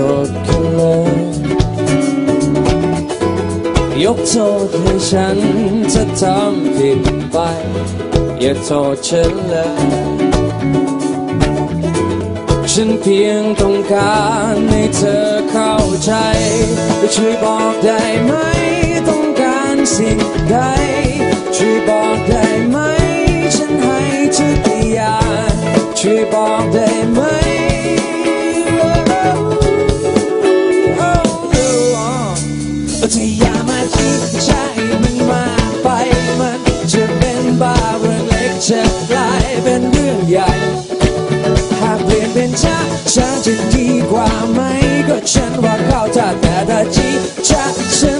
ดดเลยยกโทษให้ฉันจะทำผิดไป อย่าโทษฉันเลย ฉันเพียงต้องการให้เธอเข้าใจช่วยบอกได้ไหม ต้องการสิ่งใดช่วยบอกได้ไหม ฉันให้ทุกอย่างช่วยบอกได้ไหม จะอย่ามาคิดใจมันมากไปมันจะเป็นบ้าเรื่องเล็กจะกลายเป็นเรื่องใหญ่ หากเปลี่ยนเป็นช้าช้าจะดีกว่าไหมก็ฉันว่าเข้าท่าแต่ถ้าจีช้าฉัน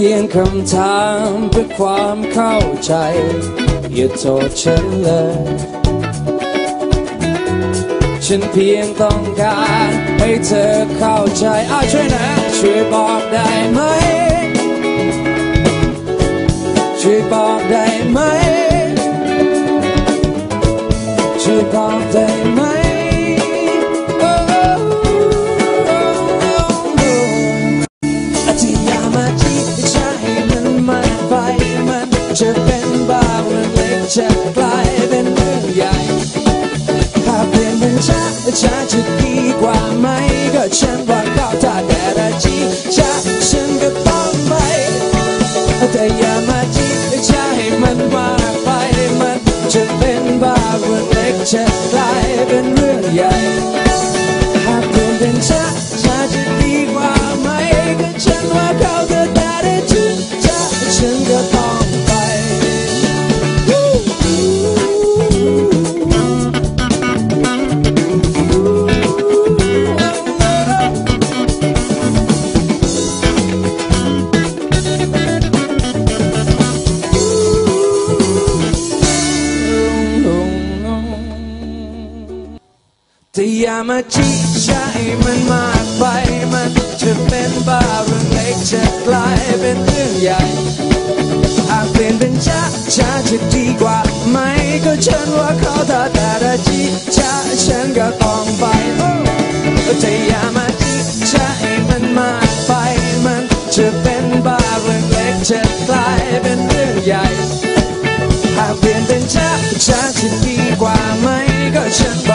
พียงคำถามเพื่อความเข้าใจ อย่าโทษฉันเลย ฉันเพียงต้องการให้เธอเข้าใจอ้าวช่วยนะช่วยบอกได้ไหม ช่วยบอกได้ไหม เป็นบ้าเรื่องเล็กจะกลายเป็นเรื่องใหญ่ ถ้าเปลี่ยนเป็นช้าช้าจะดีกว่าไหม ก็ฉันว่าเข้าท่าแต่ละจีช้าฉันก็ต้องไปแต่อย่ามาจีชาให้มันมากไปมันจะเป็นบ้าเรื่องเล็กจะ แต่อย่ามาจี้ใจมันมากไปมันจะเป็นบ้าเรื่องเล็กจะกลายเป็นเรื่องใหญ่หากเปลี่ยนเป็นช้าช้าจะดีกว่าไหมก็ฉันว่าเขาถ้าแต่ละจีช้าฉันก็ต้องไปแต่อย่ามาจี้ใจมันมากไปมันจะเป็นบ้าเรื่องเล็กจะกลายเป็นเรื่องใหญ่หากเปลี่ยนเป็นช้าช้าจะดีกว่าไหมก็ฉันบ